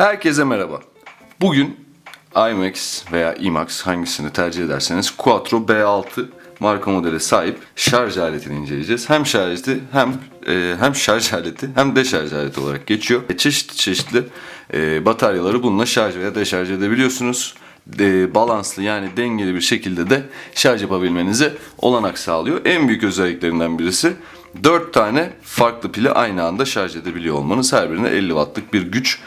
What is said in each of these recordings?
Herkese merhaba. Bugün IMAX veya IMAX hangisini tercih ederseniz Quattro B6 marka modele sahip şarj aletini inceleyeceğiz. Hem şarj aleti hem e, hem şarj aleti hem de şarj aleti olarak geçiyor. E, çeşitli çeşitli e, bataryaları bununla şarj veya deşarj edebiliyorsunuz. E, balanslı yani dengeli bir şekilde de şarj yapabilmenize olanak sağlıyor. En büyük özelliklerinden birisi 4 tane farklı pili aynı anda şarj edebiliyor olmanız. Her birine 50 wattlık bir güç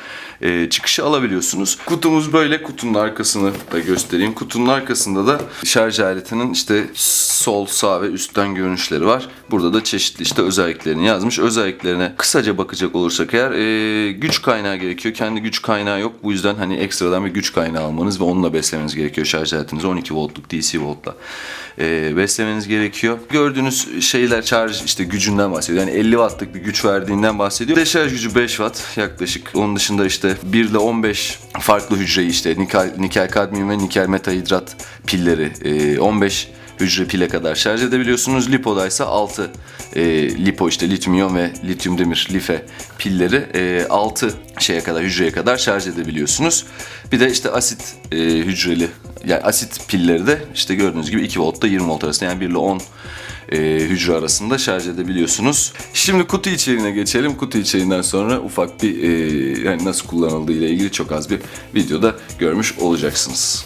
e, çıkışı alabiliyorsunuz. Kutumuz böyle. Kutunun arkasını da göstereyim. Kutunun arkasında da şarj aletinin işte sol, sağ ve üstten görünüşleri var. Burada da çeşitli işte özelliklerini yazmış. Özelliklerine kısaca bakacak olursak eğer e, güç kaynağı gerekiyor. Kendi güç kaynağı yok. Bu yüzden hani ekstradan bir güç kaynağı almanız ve onunla beslemeniz gerekiyor şarj aletinizi. 12 voltluk DC voltla e, beslemeniz gerekiyor. Gördüğünüz şeyler şarj işte gücünden bahsediyor. Yani 50 wattlık bir güç verdiğinden bahsediyor. Deşarj gücü 5 watt yaklaşık. Onun dışında işte 1 ile 15 farklı hücreyi işte nikel, nikel kadmiyum ve nikel metahidrat pilleri e, 15 hücre pile kadar şarj edebiliyorsunuz. Lipo'da ise 6 e, lipo işte lityum ve lityum demir life pilleri e, 6 şeye kadar hücreye kadar şarj edebiliyorsunuz. Bir de işte asit e, hücreli yani asit pilleri de işte gördüğünüz gibi 2 voltta 20 volt arasında yani 1 ile 10 e, hücre arasında şarj edebiliyorsunuz. Şimdi kutu içeriğine geçelim. Kutu içeriğinden sonra ufak bir e, yani nasıl kullanıldığı ile ilgili çok az bir videoda görmüş olacaksınız.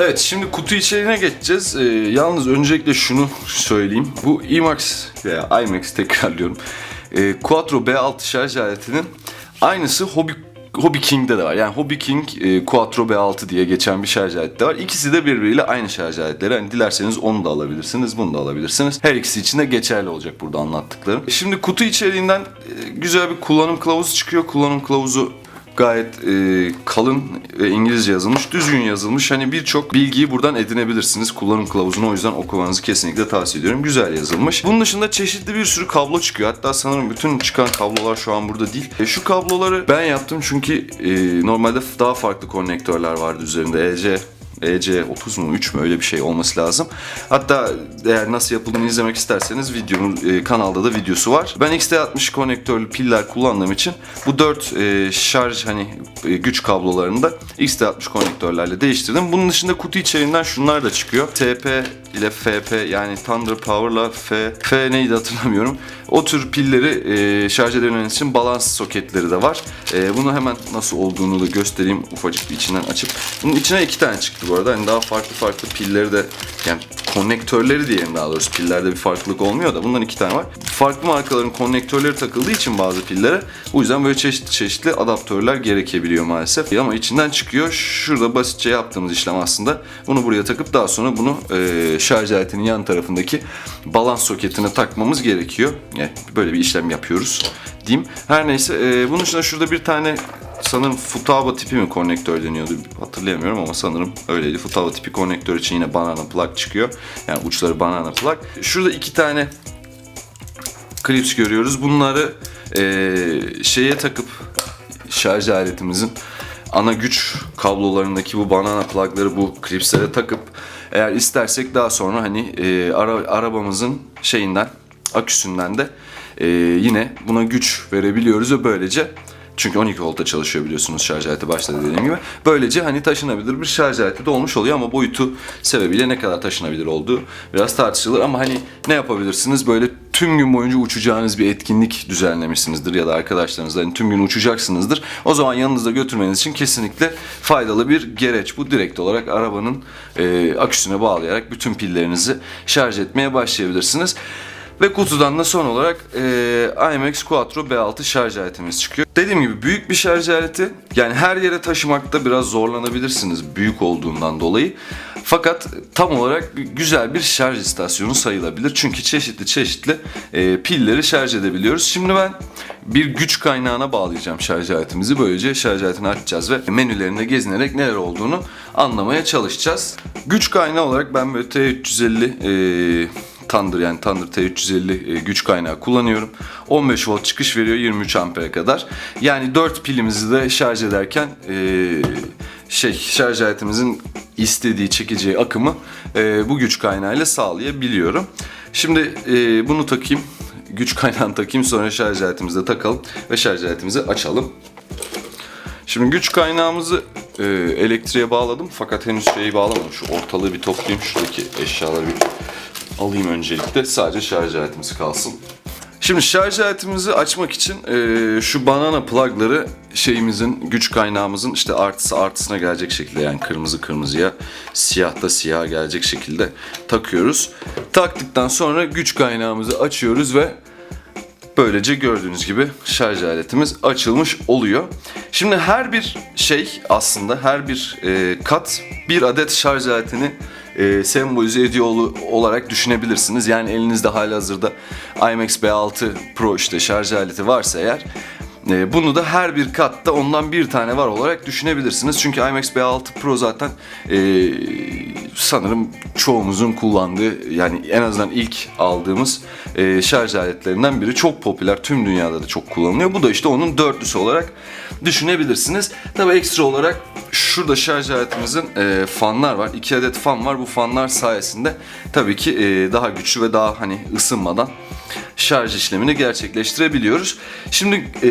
Evet şimdi kutu içeriğine geçeceğiz. Ee, yalnız öncelikle şunu söyleyeyim. Bu IMAX veya IMAX tekrarlıyorum. Ee, Quattro B6 şarj aletinin aynısı Hobby Hobby King'de de var. Yani Hobby King e, Quattro B6 diye geçen bir şarj aleti de var. İkisi de birbiriyle aynı şarj aletleri. Hani dilerseniz onu da alabilirsiniz, bunu da alabilirsiniz. Her ikisi için de geçerli olacak burada anlattıklarım. Şimdi kutu içeriğinden e, güzel bir kullanım kılavuzu çıkıyor. Kullanım kılavuzu gayet e, kalın ve İngilizce yazılmış, düzgün yazılmış. Hani birçok bilgiyi buradan edinebilirsiniz. Kullanım kılavuzunu o yüzden okumanızı kesinlikle tavsiye ediyorum. Güzel yazılmış. Bunun dışında çeşitli bir sürü kablo çıkıyor. Hatta sanırım bütün çıkan kablolar şu an burada değil. E, şu kabloları ben yaptım çünkü e, normalde daha farklı konnektörler vardı üzerinde. EC EC30 mu 3 mü öyle bir şey olması lazım. Hatta eğer nasıl yapıldığını izlemek isterseniz videonun e, kanalda da videosu var. Ben XT60 konektörlü piller kullandığım için bu 4 e, şarj hani e, güç kablolarını da XT60 konektörlerle değiştirdim. Bunun dışında kutu içeriğinden şunlar da çıkıyor. TP ile FP yani Thunder Power'la F, F neydi hatırlamıyorum. O tür pilleri e, şarj edebilmeniz için balans soketleri de var. E, bunu hemen nasıl olduğunu da göstereyim ufacık bir içinden açıp. Bunun içine iki tane çıktı bu arada. Hani daha farklı farklı pilleri de yani konnektörleri diyelim daha doğrusu pillerde bir farklılık olmuyor da bundan iki tane var. Farklı markaların konnektörleri takıldığı için bazı pillere bu yüzden böyle çeşitli çeşitli adaptörler gerekebiliyor maalesef. Ama içinden çıkıyor. Şurada basitçe yaptığımız işlem aslında bunu buraya takıp daha sonra bunu e, şarj aletinin yan tarafındaki balans soketine takmamız gerekiyor. Yani böyle bir işlem yapıyoruz diyeyim. Her neyse e, bunun dışında şurada bir tane sanırım Futaba tipi mi konnektör deniyordu hatırlayamıyorum ama sanırım öyleydi. Futaba tipi konnektör için yine banana plug çıkıyor. Yani uçları banana plug. Şurada iki tane klips görüyoruz. Bunları e, şeye takıp şarj aletimizin ana güç kablolarındaki bu banana plugları bu klipslere takıp eğer istersek daha sonra hani e, ara, arabamızın şeyinden aküsünden de e, yine buna güç verebiliyoruz ve böylece çünkü 12 voltta çalışıyor biliyorsunuz şarj aleti başta dediğim gibi. Böylece hani taşınabilir bir şarj aleti de olmuş oluyor ama boyutu sebebiyle ne kadar taşınabilir olduğu biraz tartışılır. Ama hani ne yapabilirsiniz böyle tüm gün boyunca uçacağınız bir etkinlik düzenlemişsinizdir ya da arkadaşlarınızla hani tüm gün uçacaksınızdır. O zaman yanınızda götürmeniz için kesinlikle faydalı bir gereç. Bu direkt olarak arabanın e, aküsüne bağlayarak bütün pillerinizi şarj etmeye başlayabilirsiniz. Ve kutudan da son olarak e, IMAX Quattro B6 şarj aletimiz çıkıyor. Dediğim gibi büyük bir şarj aleti. Yani her yere taşımakta biraz zorlanabilirsiniz büyük olduğundan dolayı. Fakat tam olarak güzel bir şarj istasyonu sayılabilir. Çünkü çeşitli çeşitli e, pilleri şarj edebiliyoruz. Şimdi ben bir güç kaynağına bağlayacağım şarj aletimizi. Böylece şarj aletini açacağız ve menülerinde gezinerek neler olduğunu anlamaya çalışacağız. Güç kaynağı olarak ben böyle T350 e, Thunder yani Thunder T350 e, güç kaynağı kullanıyorum. 15 volt çıkış veriyor 23 ampere kadar. Yani 4 pilimizi de şarj ederken e, şey şarj aletimizin istediği çekeceği akımı e, bu güç kaynağıyla sağlayabiliyorum. Şimdi bunu takayım. Güç kaynağını takayım sonra şarj aletimizi de takalım ve şarj aletimizi açalım. Şimdi güç kaynağımızı e, elektriğe bağladım fakat henüz şeyi bağlamadım. Şu ortalığı bir toplayayım. Şuradaki eşyaları bir alayım öncelikle. Sadece şarj aletimiz kalsın. Şimdi şarj aletimizi açmak için e, şu banana plugları şeyimizin, güç kaynağımızın işte artısı artısına gelecek şekilde yani kırmızı kırmızıya, siyah da siyaha gelecek şekilde takıyoruz. Taktıktan sonra güç kaynağımızı açıyoruz ve Böylece gördüğünüz gibi şarj aletimiz açılmış oluyor. Şimdi her bir şey aslında her bir e, kat bir adet şarj aletini e, sembolize ediyor ol- olarak düşünebilirsiniz. Yani elinizde halihazırda IMAX B6 Pro işte şarj aleti varsa eğer e, bunu da her bir katta ondan bir tane var olarak düşünebilirsiniz. Çünkü IMAX B6 Pro zaten e, sanırım çoğumuzun kullandığı yani en azından ilk aldığımız e, şarj aletlerinden biri. Çok popüler tüm dünyada da çok kullanılıyor. Bu da işte onun dörtlüsü olarak düşünebilirsiniz. Tabii ekstra olarak şurada şarj aletimizin e, fanlar var. İki adet fan var. Bu fanlar sayesinde tabii ki e, daha güçlü ve daha hani ısınmadan şarj işlemini gerçekleştirebiliyoruz. Şimdi e,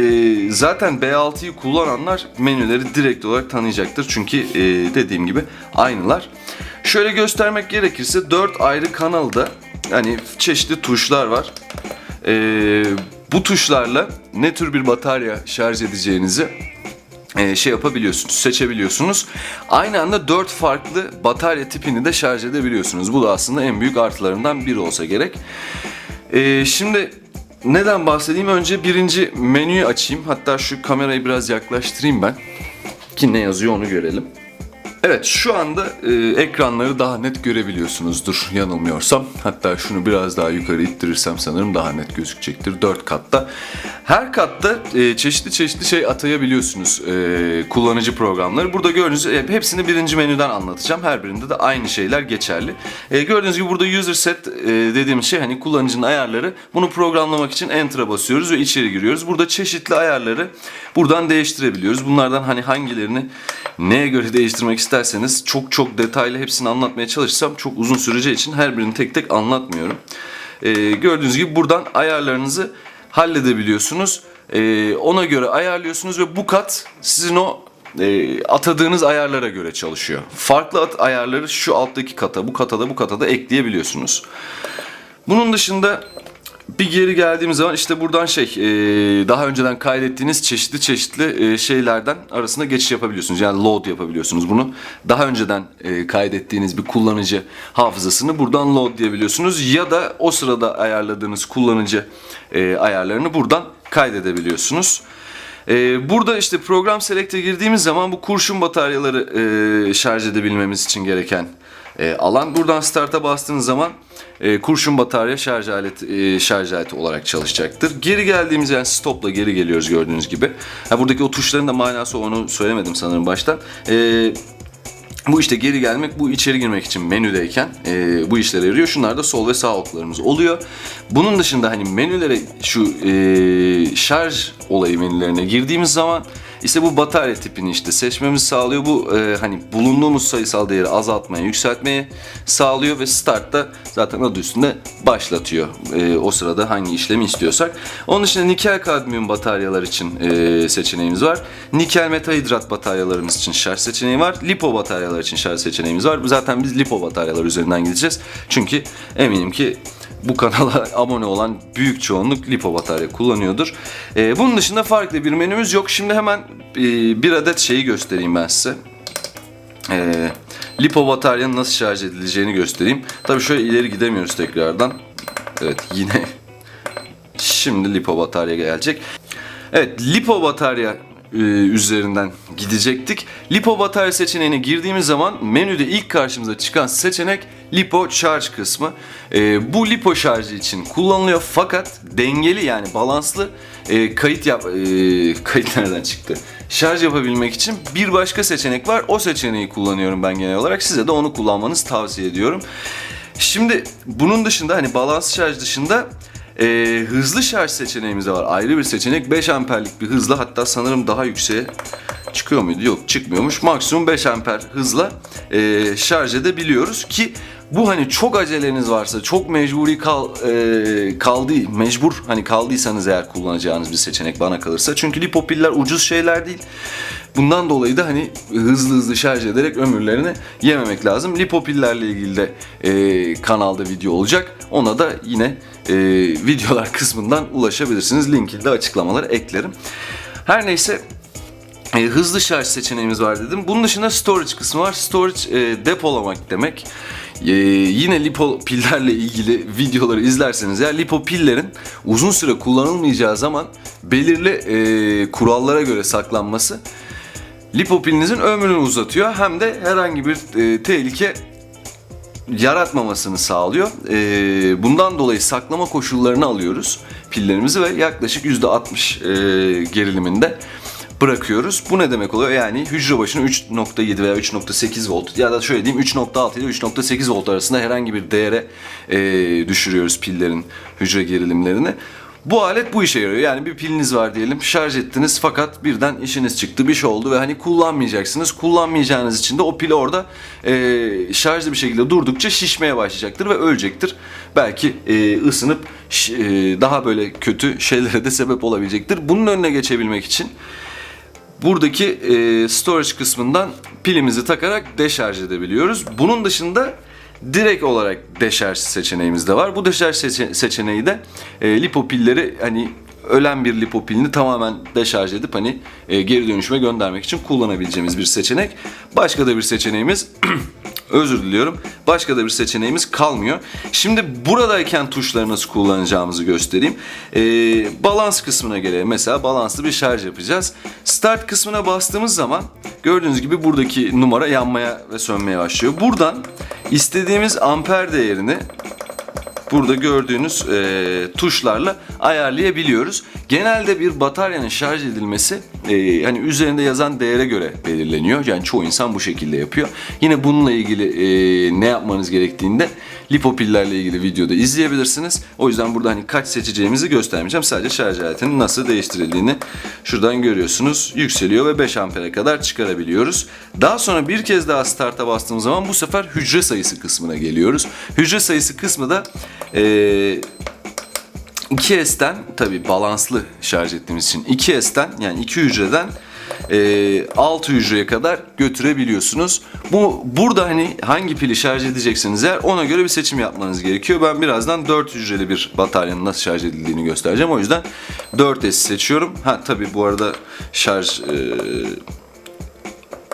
zaten B6'yı kullananlar menüleri direkt olarak tanıyacaktır. Çünkü e, dediğim gibi aynılar. Şöyle göstermek gerekirse 4 ayrı kanalda yani çeşitli tuşlar var. E, bu tuşlarla ne tür bir batarya şarj edeceğinizi e, şey yapabiliyorsunuz, seçebiliyorsunuz. Aynı anda 4 farklı batarya tipini de şarj edebiliyorsunuz. Bu da aslında en büyük artılarından biri olsa gerek. Ee, şimdi neden bahsedeyim? Önce birinci menüyü açayım. Hatta şu kamerayı biraz yaklaştırayım ben. Ki ne yazıyor onu görelim. Evet şu anda e, ekranları daha net görebiliyorsunuzdur yanılmıyorsam. Hatta şunu biraz daha yukarı ittirirsem sanırım daha net gözükecektir. 4 katta. Her katta e, çeşitli çeşitli şey atayabiliyorsunuz e, kullanıcı programları. Burada gördüğünüz e, hepsini birinci menüden anlatacağım. Her birinde de aynı şeyler geçerli. E, gördüğünüz gibi burada user set e, dediğimiz şey hani kullanıcının ayarları. Bunu programlamak için enter'a basıyoruz ve içeri giriyoruz. Burada çeşitli ayarları buradan değiştirebiliyoruz. Bunlardan hani hangilerini neye göre değiştirmek isterseniz çok çok detaylı hepsini anlatmaya çalışsam çok uzun süreceği için her birini tek tek anlatmıyorum. Ee, gördüğünüz gibi buradan ayarlarınızı halledebiliyorsunuz. Ee, ona göre ayarlıyorsunuz ve bu kat sizin o e, atadığınız ayarlara göre çalışıyor. Farklı at ayarları şu alttaki kata, bu kata da bu kata da ekleyebiliyorsunuz. Bunun dışında bir geri geldiğimiz zaman işte buradan şey e, daha önceden kaydettiğiniz çeşitli çeşitli e, şeylerden arasında geçiş yapabiliyorsunuz. Yani load yapabiliyorsunuz bunu. Daha önceden e, kaydettiğiniz bir kullanıcı hafızasını buradan load diyebiliyorsunuz. Ya da o sırada ayarladığınız kullanıcı ayarlarını buradan kaydedebiliyorsunuz. Burada işte program select'e girdiğimiz zaman bu kurşun bataryaları şarj edebilmemiz için gereken e, alan. Buradan start'a bastığınız zaman e, kurşun batarya şarj aleti e, şarj aleti olarak çalışacaktır. Geri geldiğimiz yani stop'la geri geliyoruz gördüğünüz gibi. Ha, buradaki o tuşların da manası onu söylemedim sanırım baştan. E, bu işte geri gelmek, bu içeri girmek için menüdeyken e, bu işlere yarıyor. Şunlar da sol ve sağ oklarımız oluyor. Bunun dışında hani menülere şu e, şarj olayı menülerine girdiğimiz zaman işte bu batarya tipini işte seçmemizi sağlıyor. Bu e, hani bulunduğumuz sayısal değeri azaltmaya, yükseltmeye sağlıyor ve startta zaten adı üstünde başlatıyor. E, o sırada hangi işlemi istiyorsak. Onun dışında nikel kadmiyum bataryalar için e, seçeneğimiz var. Nikel metahidrat bataryalarımız için şarj seçeneği var. Lipo bataryalar için şarj seçeneğimiz var. Zaten biz lipo bataryalar üzerinden gideceğiz. Çünkü eminim ki bu kanala abone olan büyük çoğunluk lipo batarya kullanıyordur. Ee, bunun dışında farklı bir menümüz yok. Şimdi hemen e, bir adet şeyi göstereyim ben size. Ee, lipo bataryanın nasıl şarj edileceğini göstereyim. Tabii şöyle ileri gidemiyoruz tekrardan. Evet yine şimdi lipo batarya gelecek. Evet lipo batarya e, üzerinden gidecektik. Lipo batarya seçeneğine girdiğimiz zaman menüde ilk karşımıza çıkan seçenek lipo charge kısmı. E, bu lipo şarjı için kullanılıyor fakat dengeli yani balanslı e, kayıt yap e, kayıt nereden çıktı? Şarj yapabilmek için bir başka seçenek var. O seçeneği kullanıyorum ben genel olarak. Size de onu kullanmanızı tavsiye ediyorum. Şimdi bunun dışında hani balans şarj dışında ee, hızlı şarj seçeneğimiz de var. Ayrı bir seçenek. 5 amperlik bir hızla hatta sanırım daha yükseğe çıkıyor muydu? Yok çıkmıyormuş. Maksimum 5 amper hızla e, şarj edebiliyoruz ki bu hani çok aceleniz varsa, çok mecburi kal, e, kaldı, mecbur hani kaldıysanız eğer kullanacağınız bir seçenek bana kalırsa. Çünkü lipo piller ucuz şeyler değil. Bundan dolayı da hani hızlı hızlı şarj ederek ömürlerini yememek lazım. Lipopillerle ilgili de e, kanalda video olacak. Ona da yine e, videolar kısmından ulaşabilirsiniz. Linkini de açıklamalara eklerim. Her neyse e, hızlı şarj seçeneğimiz var dedim. Bunun dışında storage kısmı var. Storage e, depolamak demek. E, yine lipo pillerle ilgili videoları izlerseniz ya lipo pillerin uzun süre kullanılmayacağı zaman belirli e, kurallara göre saklanması lipo pilinizin ömrünü uzatıyor. Hem de herhangi bir e, tehlike yaratmamasını sağlıyor. Ee, bundan dolayı saklama koşullarını alıyoruz pillerimizi ve yaklaşık %60 e, geriliminde bırakıyoruz. Bu ne demek oluyor? Yani hücre başına 3.7 veya 3.8 volt ya da şöyle diyeyim 3.6 ile 3.8 volt arasında herhangi bir değere e, düşürüyoruz pillerin hücre gerilimlerini. Bu alet bu işe yarıyor. Yani bir piliniz var diyelim, şarj ettiniz fakat birden işiniz çıktı, bir şey oldu ve hani kullanmayacaksınız. Kullanmayacağınız için de o pil orada e, şarjlı bir şekilde durdukça şişmeye başlayacaktır ve ölecektir. Belki e, ısınıp e, daha böyle kötü şeylere de sebep olabilecektir. Bunun önüne geçebilmek için buradaki e, storage kısmından pilimizi takarak deşarj edebiliyoruz. Bunun dışında direkt olarak deşarj seçeneğimiz de var. Bu deşarj seçe- seçeneği de e, lipo pilleri hani ölen bir lipo pilini tamamen deşarj edip hani e, geri dönüşüme göndermek için kullanabileceğimiz bir seçenek. Başka da bir seçeneğimiz özür diliyorum. Başka da bir seçeneğimiz kalmıyor. Şimdi buradayken tuşları nasıl kullanacağımızı göstereyim. Ee, balans kısmına gelelim. Mesela balanslı bir şarj yapacağız. Start kısmına bastığımız zaman gördüğünüz gibi buradaki numara yanmaya ve sönmeye başlıyor. Buradan istediğimiz amper değerini burada gördüğünüz e, tuşlarla ayarlayabiliyoruz. Genelde bir bataryanın şarj edilmesi e, hani üzerinde yazan değere göre belirleniyor. Yani çoğu insan bu şekilde yapıyor. Yine bununla ilgili e, ne yapmanız gerektiğinde lipopillerle ilgili videoda izleyebilirsiniz. O yüzden burada hani kaç seçeceğimizi göstermeyeceğim. Sadece şarj aletinin nasıl değiştirildiğini şuradan görüyorsunuz. Yükseliyor ve 5 ampere kadar çıkarabiliyoruz. Daha sonra bir kez daha start'a bastığımız zaman bu sefer hücre sayısı kısmına geliyoruz. Hücre sayısı kısmı da eee 2S'ten tabi balanslı şarj ettiğimiz için 2S'ten yani 2 hücreden e, 6 hücreye kadar götürebiliyorsunuz. Bu burada hani hangi pili şarj edeceksiniz eğer ona göre bir seçim yapmanız gerekiyor. Ben birazdan 4 hücreli bir bataryanın nasıl şarj edildiğini göstereceğim. O yüzden 4S seçiyorum. Ha tabi bu arada şarj e,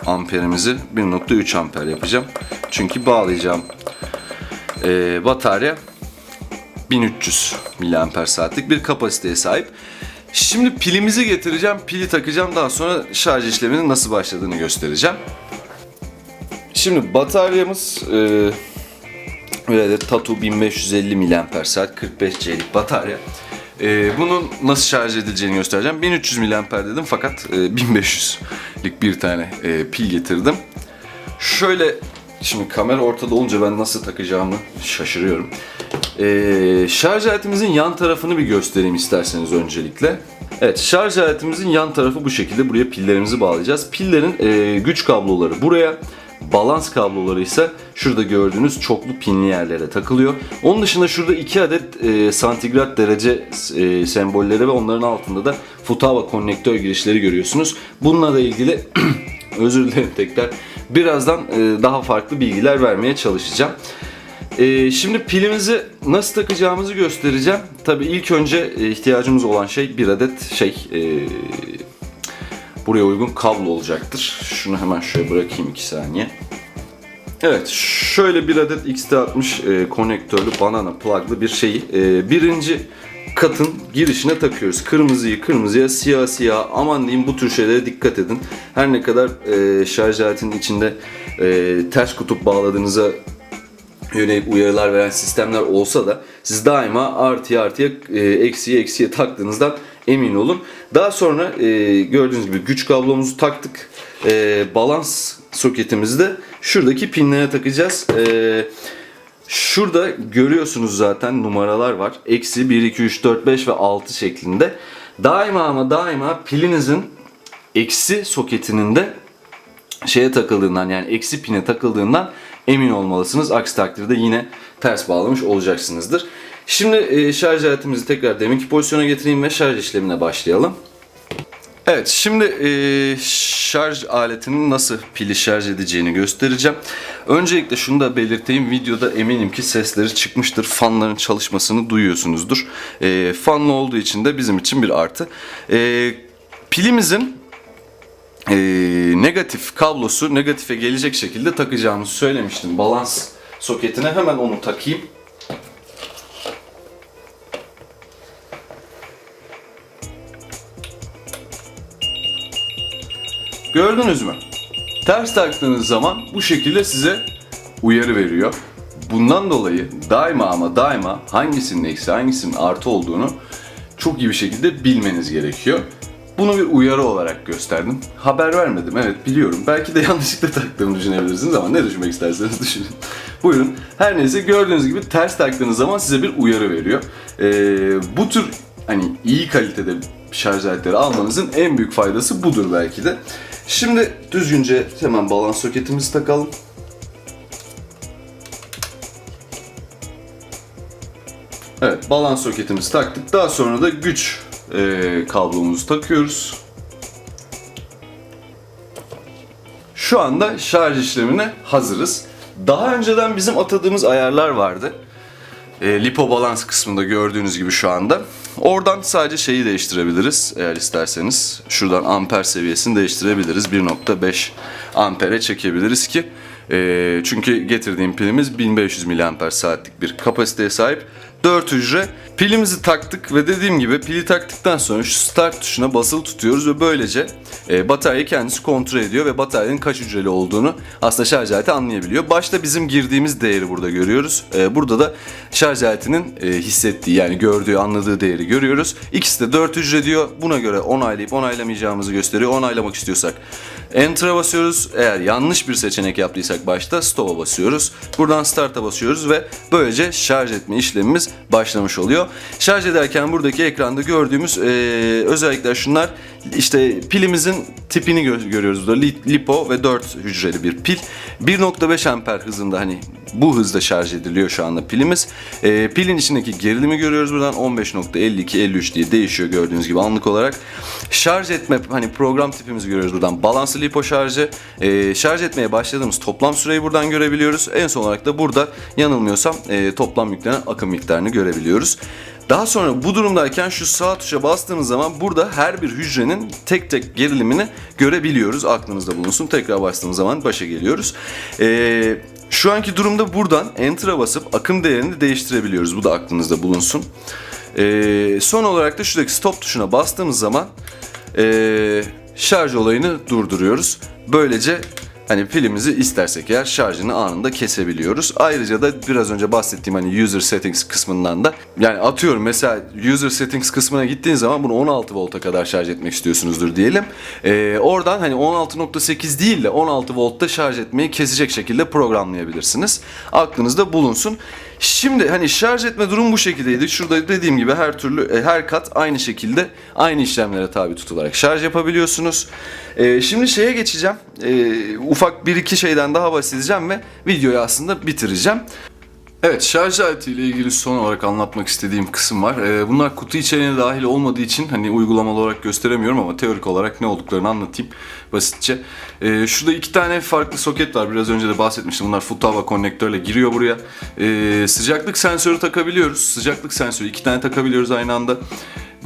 amperimizi 1.3 amper yapacağım. Çünkü bağlayacağım e, batarya 1300 miliamper saatlik bir kapasiteye sahip. Şimdi pilimizi getireceğim, pili takacağım. Daha sonra şarj işleminin nasıl başladığını göstereceğim. Şimdi bataryamız e, bir adet Tatu 1550 miliamper saat 45C'lik batarya. E, bunun nasıl şarj edileceğini göstereceğim. 1300 miliamper dedim fakat e, 1500'lik bir tane e, pil getirdim. Şöyle şimdi kamera ortada olunca ben nasıl takacağımı şaşırıyorum. Ee, şarj aletimizin yan tarafını bir göstereyim isterseniz öncelikle. Evet şarj aletimizin yan tarafı bu şekilde. Buraya pillerimizi bağlayacağız. Pillerin e, güç kabloları buraya. Balans kabloları ise şurada gördüğünüz çoklu pinli yerlere takılıyor. Onun dışında şurada iki adet e, santigrat derece e, sembolleri ve onların altında da Futaba konnektör girişleri görüyorsunuz. Bununla da ilgili özür dilerim tekrar. Birazdan e, daha farklı bilgiler vermeye çalışacağım. Ee, şimdi pilimizi nasıl takacağımızı göstereceğim. Tabii ilk önce e, ihtiyacımız olan şey bir adet şey e, buraya uygun kablo olacaktır. Şunu hemen şöyle bırakayım 2 saniye. Evet şöyle bir adet XT60 e, banana pluglı bir şeyi e, birinci katın girişine takıyoruz. Kırmızıyı kırmızıya, siyah siyah aman diyeyim bu tür şeylere dikkat edin. Her ne kadar e, şarj aletinin içinde e, ters kutup bağladığınıza yönelik uyarılar veren sistemler olsa da siz daima artıya artıya e, eksiye eksiye taktığınızdan emin olun. Daha sonra e, gördüğünüz gibi güç kablomuzu taktık. E, balans soketimizi de şuradaki pinlere takacağız. E, şurada görüyorsunuz zaten numaralar var. Eksi 1, 2, 3, 4, 5 ve 6 şeklinde. Daima ama daima pilinizin eksi soketinin de şeye takıldığından yani eksi pine takıldığından emin olmalısınız. Aksi takdirde yine ters bağlamış olacaksınızdır. Şimdi e, şarj aletimizi tekrar deminki pozisyona getireyim ve şarj işlemine başlayalım. Evet şimdi e, şarj aletinin nasıl pili şarj edeceğini göstereceğim. Öncelikle şunu da belirteyim. Videoda eminim ki sesleri çıkmıştır. Fanların çalışmasını duyuyorsunuzdur. E, fanlı olduğu için de bizim için bir artı. E, pilimizin e, negatif kablosu negatife gelecek şekilde takacağımızı söylemiştim. Balans soketine hemen onu takayım. Gördünüz mü? Ters taktığınız zaman bu şekilde size uyarı veriyor. Bundan dolayı daima ama daima hangisinin eksi hangisinin artı olduğunu çok iyi bir şekilde bilmeniz gerekiyor. Bunu bir uyarı olarak gösterdim. Haber vermedim evet biliyorum. Belki de yanlışlıkla taktığımı düşünebilirsiniz ama ne düşünmek isterseniz düşünün. Buyurun. Her neyse gördüğünüz gibi ters taktığınız zaman size bir uyarı veriyor. Ee, bu tür hani iyi kalitede şarj aletleri almanızın en büyük faydası budur belki de. Şimdi düzgünce hemen balans soketimizi takalım. Evet, balans soketimizi taktık. Daha sonra da güç e, kablomuzu takıyoruz. Şu anda şarj işlemine hazırız. Daha önceden bizim atadığımız ayarlar vardı. E, lipo balans kısmında gördüğünüz gibi şu anda. Oradan sadece şeyi değiştirebiliriz eğer isterseniz. Şuradan amper seviyesini değiştirebiliriz. 1.5 ampere çekebiliriz ki e, çünkü getirdiğim pilimiz 1500 mAh saatlik bir kapasiteye sahip. 4 hücre. Pilimizi taktık ve dediğim gibi pili taktıktan sonra şu start tuşuna basılı tutuyoruz ve böylece e, batarya kendisi kontrol ediyor ve bataryanın kaç hücreli olduğunu aslında şarj aleti anlayabiliyor. Başta bizim girdiğimiz değeri burada görüyoruz. E, burada da şarj aletinin e, hissettiği yani gördüğü, anladığı değeri görüyoruz. İkisi de 4 hücre diyor. Buna göre onaylayıp onaylamayacağımızı gösteriyor. Onaylamak istiyorsak Enter'a basıyoruz. Eğer yanlış bir seçenek yaptıysak başta Stop'a basıyoruz. Buradan Start'a basıyoruz ve böylece şarj etme işlemimiz başlamış oluyor. Şarj ederken buradaki ekranda gördüğümüz e, özellikler şunlar. İşte pilimizin tipini gö- görüyoruz burada. Li- Lipo ve 4 hücreli bir pil. 1.5 amper hızında hani bu hızda şarj ediliyor şu anda pilimiz. E, pilin içindeki gerilimi görüyoruz buradan 15.52-53 diye değişiyor gördüğünüz gibi anlık olarak. Şarj etme hani program tipimizi görüyoruz buradan. Balanslı lipo şarjı. E, şarj etmeye başladığımız toplam süreyi buradan görebiliyoruz. En son olarak da burada yanılmıyorsam e, toplam yüklenen akım miktarını görebiliyoruz. Daha sonra bu durumdayken şu sağ tuşa bastığımız zaman burada her bir hücrenin tek tek gerilimini görebiliyoruz. Aklınızda bulunsun. Tekrar bastığımız zaman başa geliyoruz. Ee, şu anki durumda buradan Enter'a basıp akım değerini değiştirebiliyoruz. Bu da aklınızda bulunsun. Ee, son olarak da şuradaki stop tuşuna bastığımız zaman ee, şarj olayını durduruyoruz. Böylece hani pilimizi istersek eğer şarjını anında kesebiliyoruz. Ayrıca da biraz önce bahsettiğim hani user settings kısmından da yani atıyorum mesela user settings kısmına gittiğin zaman bunu 16 volta kadar şarj etmek istiyorsunuzdur diyelim. Ee, oradan hani 16.8 değil de 16 voltta şarj etmeyi kesecek şekilde programlayabilirsiniz. Aklınızda bulunsun. Şimdi hani şarj etme durum bu şekildeydi. Şurada dediğim gibi her türlü e, her kat aynı şekilde aynı işlemlere tabi tutularak şarj yapabiliyorsunuz. Ee, şimdi şeye geçeceğim. Ee, ufak bir iki şeyden daha bahsedeceğim ve videoyu aslında bitireceğim. Evet şarj aletiyle ilgili son olarak anlatmak istediğim kısım var. Ee, bunlar kutu içeriğine dahil olmadığı için hani uygulamalı olarak gösteremiyorum ama teorik olarak ne olduklarını anlatayım basitçe. Ee, şurada iki tane farklı soket var. Biraz önce de bahsetmiştim. Bunlar Futaba konnektörle giriyor buraya. Ee, sıcaklık sensörü takabiliyoruz. Sıcaklık sensörü iki tane takabiliyoruz aynı anda.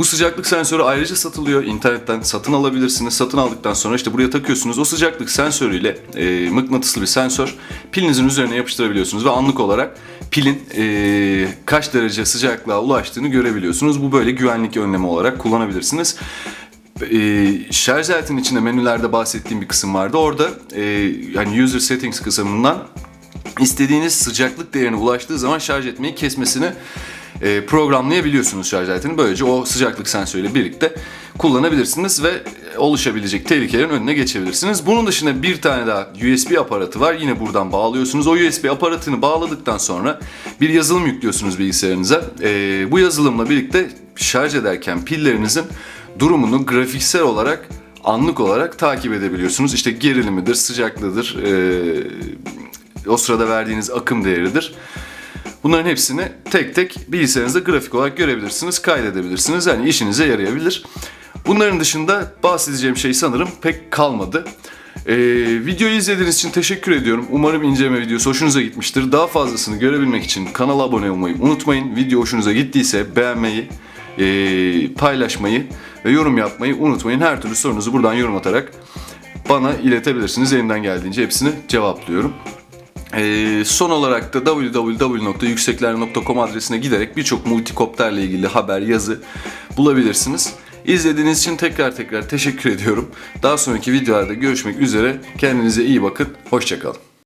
Bu sıcaklık sensörü ayrıca satılıyor. İnternetten satın alabilirsiniz. Satın aldıktan sonra işte buraya takıyorsunuz. O sıcaklık sensörüyle e, mıknatıslı bir sensör pilinizin üzerine yapıştırabiliyorsunuz ve anlık olarak pilin e, kaç derece sıcaklığa ulaştığını görebiliyorsunuz. Bu böyle güvenlik önlemi olarak kullanabilirsiniz. E, şarj aletinin içinde menülerde bahsettiğim bir kısım vardı. Orada e, yani user settings kısmından istediğiniz sıcaklık değerine ulaştığı zaman şarj etmeyi kesmesini e, programlayabiliyorsunuz şarj aletini. Böylece o sıcaklık sensörüyle birlikte kullanabilirsiniz ve oluşabilecek tehlikelerin önüne geçebilirsiniz. Bunun dışında bir tane daha USB aparatı var. Yine buradan bağlıyorsunuz. O USB aparatını bağladıktan sonra bir yazılım yüklüyorsunuz bilgisayarınıza. E, bu yazılımla birlikte şarj ederken pillerinizin durumunu grafiksel olarak anlık olarak takip edebiliyorsunuz. İşte gerilimidir, sıcaklığıdır, e, o sırada verdiğiniz akım değeridir. Bunların hepsini tek tek bilgisayarınızda grafik olarak görebilirsiniz, kaydedebilirsiniz. Yani işinize yarayabilir. Bunların dışında bahsedeceğim şey sanırım pek kalmadı. Ee, videoyu izlediğiniz için teşekkür ediyorum. Umarım inceleme videosu hoşunuza gitmiştir. Daha fazlasını görebilmek için kanala abone olmayı unutmayın. Video hoşunuza gittiyse beğenmeyi, ee, paylaşmayı ve yorum yapmayı unutmayın. Her türlü sorunuzu buradan yorum atarak bana iletebilirsiniz. Elimden geldiğince hepsini cevaplıyorum. Ee, son olarak da www.yüksekler.com adresine giderek birçok multikopterle ilgili haber, yazı bulabilirsiniz. İzlediğiniz için tekrar tekrar teşekkür ediyorum. Daha sonraki videolarda görüşmek üzere. Kendinize iyi bakın. Hoşçakalın.